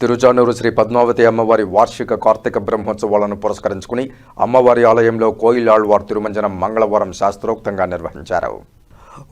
తిరుచానూరు శ్రీ పద్మావతి అమ్మవారి వార్షిక కార్తీక బ్రహ్మోత్సవాలను పురస్కరించుకుని అమ్మవారి ఆలయంలో కోయిలాళ్వార్ తిరుమంజనం మంగళవారం శాస్త్రోక్తంగా నిర్వహించారు.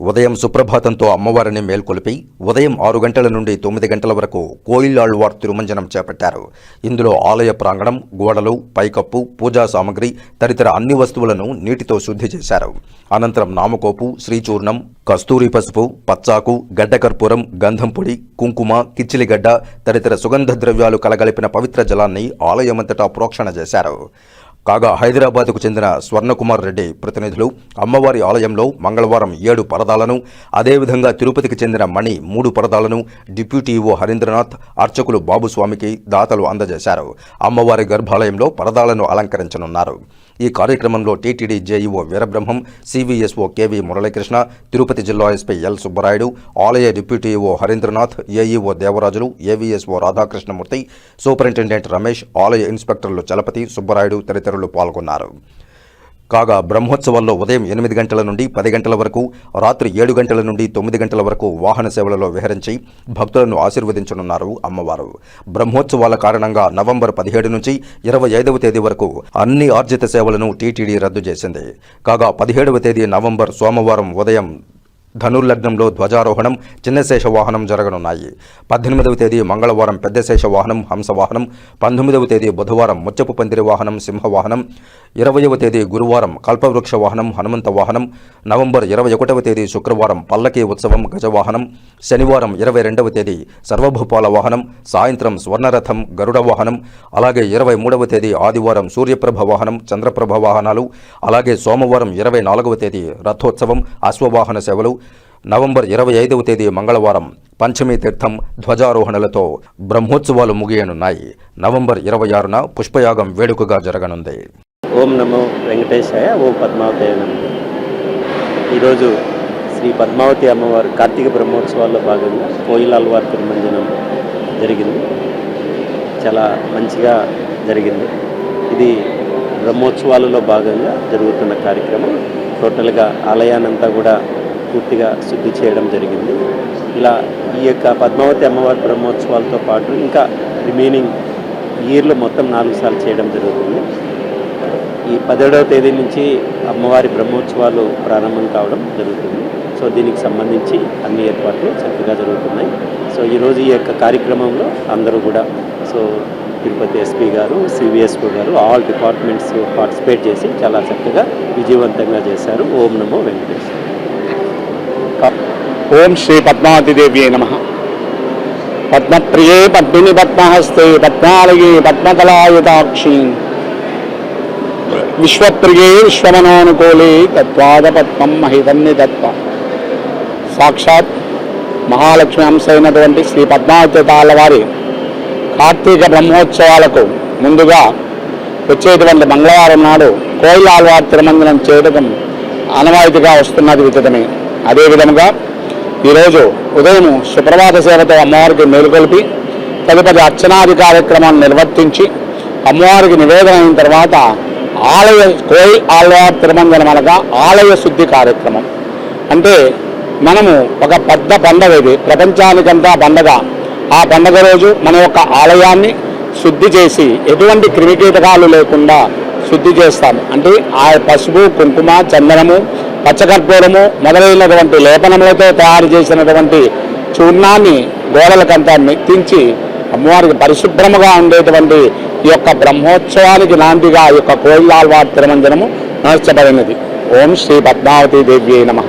ఉదయం సుప్రభాతంతో అమ్మవారిని మేల్కొలిపి ఉదయం ఆరు గంటల నుండి తొమ్మిది గంటల వరకు కోయిలాళ్వార్ తిరుమంజనం చేపట్టారు. ఇందులో ఆలయ ప్రాంగణం గోడలు పైకప్పు పూజా సామగ్రి తదితర అన్ని వస్తువులను నీటితో శుద్ధి చేశారు. అనంతరం నామకోపు శ్రీచూర్ణం కస్తూరి పసుపు పచ్చాకు గడ్డకర్పూరం గంధం పొడి కుంకుమ కిచ్చిలిగడ్డ తదితర సుగంధ ద్రవ్యాలు కలగలిపిన పవిత్ర జలాన్ని ఆలయమంతటా ప్రోక్షణ చేశారు. కాగా హైదరాబాద్కు చెందిన స్వర్ణకుమార్ రెడ్డి ప్రతినిధులు అమ్మవారి ఆలయంలో మంగళవారం ఏడు పరదాలను అదేవిధంగా తిరుపతికి చెందిన మణి మూడు పరదాలను డిప్యూటీఓ హరీంద్రనాథ్ అర్చకులు బాబుస్వామికి దాతలు అందజేశారు. అమ్మవారి గర్భాలయంలో పరదాలను అలంకరించనున్నారు. ఈ కార్యక్రమంలో TTD JEO Veerabrahmam CVSO KV Muralikrishna Tirupati జిల్లా ఎస్పీ ఎల్ సుబ్బరాయుడు ఆలయ deputy EO Harindranath AEO Devarajulu AVSO Radhakrishnamurthy superintendent Ramesh ఆలయ ఇన్స్పెక్టర్లు చలపతి సుబ్బరాయుడు తదితరులు పాల్గొన్నారు. కాగా బ్రహ్మోత్సవాల్లో ఉదయం ఎనిమిది గంటల నుండి పది గంటల వరకు రాత్రి ఏడు గంటల నుండి తొమ్మిది గంటల వరకు వాహన సేవలలో విహరించి భక్తులను ఆశీర్వదించనున్నారు అమ్మవారు. బ్రహ్మోత్సవాల కారణంగా నవంబర్ పదిహేడు నుంచి ఇరవై ఐదవ తేదీ వరకు అన్ని ఆర్జిత సేవలను టీటీడీ రద్దు చేసింది. కాగా పదిహేడవ తేదీ నవంబర్ సోమవారం ఉదయం ధనుర్లగ్నంలో ధ్వజారోహణం చిన్నశేష వాహనం జరగనున్నాయి. పద్దెనిమిదవ తేదీ మంగళవారం పెద్దశేష వాహనం హంసవాహనం. పంతొమ్మిదవ తేదీ బుధవారం ముచ్చపు పందిరి వాహనం సింహవాహనం. ఇరవయవ తేదీ గురువారం కల్పవృక్ష వాహనం హనుమంత వాహనం. నవంబర్ ఇరవై ఒకటవ తేదీ శుక్రవారం పల్లకీ ఉత్సవం గజవాహనం. శనివారం ఇరవై రెండవ తేదీ సర్వభూపాల వాహనం. సాయంత్రం స్వర్ణరథం గరుడ వాహనం. అలాగే ఇరవై మూడవ తేదీ ఆదివారం సూర్యప్రభ వాహనం చంద్రప్రభ వాహనాలు. అలాగే సోమవారం ఇరవై నాలుగవ తేదీ రథోత్సవం అశ్వవాహన సేవలు. నవంబర్ ఇరవై ఐదవ తేదీ మంగళవారం పంచమి తీర్థం ధ్వజారోహణలతో బ్రహ్మోత్సవాలు ముగియనున్నాయి. నవంబర్ ఇరవై ఆరున పుష్పయాగం వేడుకగా జరగనుంది. ఓం నమో వెంకటేశాయ ఓం పద్మావతి ఈరోజు శ్రీ పద్మావతి అమ్మవారు కార్తీక బ్రహ్మోత్సవాల్లో భాగంగా కోయిలాల్వారి తిరుమంజనం జరిగింది. చాలా మంచిగా జరిగింది. ఇది బ్రహ్మోత్సవాలలో భాగంగా జరుగుతున్న కార్యక్రమం. టోటల్గా ఆలయానంతా కూడా పూర్తిగా శుద్ధి చేయడం జరిగింది. ఇలా ఈ యొక్క పద్మావతి అమ్మవారి బ్రహ్మోత్సవాలతో పాటు ఇంకా రిమైనింగ్ ఇయర్లో మొత్తం నాలుగు సార్లు చేయడం జరుగుతుంది. ఈ పదిహేడవ తేదీ నుంచి అమ్మవారి బ్రహ్మోత్సవాలు ప్రారంభం కావడం జరుగుతుంది. సో దీనికి సంబంధించి అన్ని ఏర్పాట్లు చక్కగా జరుగుతున్నాయి. సో ఈరోజు ఈ యొక్క కార్యక్రమంలో అందరూ కూడా సో తిరుపతి ఎస్పీ గారు సివిఎస్ఓ గారు ఆల్ డిపార్ట్మెంట్స్ పార్టిసిపేట్ చేసి చాలా చక్కగా విజయవంతంగా చేశారు. ఓం నమో వెంకటేశ్వర ఓం శ్రీ పద్మావతిదేవ్యే నమ. పద్మప్రియే పద్మిని పద్మహస్తే పద్మాలయే పద్మకళాయుతాక్షి విశ్వప్రియే విశ్వమనోనుకూలే తత్వాద పద్మం మహితన్ని తత్వ. సాక్షాత్ మహాలక్ష్మి అంశ అయినటువంటి శ్రీ పద్మావతి తాళ్ళవారి కార్తీక బ్రహ్మోత్సవాలకు ముందుగా వచ్చేటువంటి మంగళవారం నాడు కోయిల తిరుమందిరం చేయడం అనవాయితీగా వస్తున్నది విదితమే. అదేవిధంగా ఈరోజు ఉదయం సుప్రభాత సేవతో అమ్మవారికి మేలుకొల్పి తదుపరి అర్చనాది కార్యక్రమాన్ని నిర్వర్తించి అమ్మవారికి నివేదన అయిన తర్వాత ఆలయ కోయి ఆలయ తిరుమంజనం అనగా ఆలయ శుద్ధి కార్యక్రమం. అంటే మనము ఒక పెద్ద పండగ ఇది. ప్రపంచానికంతా పండగ. ఆ పండగ రోజు మన యొక్క ఆలయాన్ని శుద్ధి చేసి ఎటువంటి క్రిమికీటకాలు లేకుండా శుద్ధి చేస్తాం అంటే ఆ పసుపు కుంకుమ చందనము పచ్చకర్పూరము మొదలైనటువంటి లేపనములతో తయారు చేసినటువంటి చూర్ణాన్ని గోడలకంతా మెత్తించి అమ్మవారికి పరిశుభ్రముగా ఉండేటువంటి ఈ యొక్క బ్రహ్మోత్సవానికి నాందిగా ఈ యొక్క కోయిలాల్వార్ తిరుమంజనము నమర్చబడినది ఓం శ్రీ పద్మావతి దేవ్యై నమ.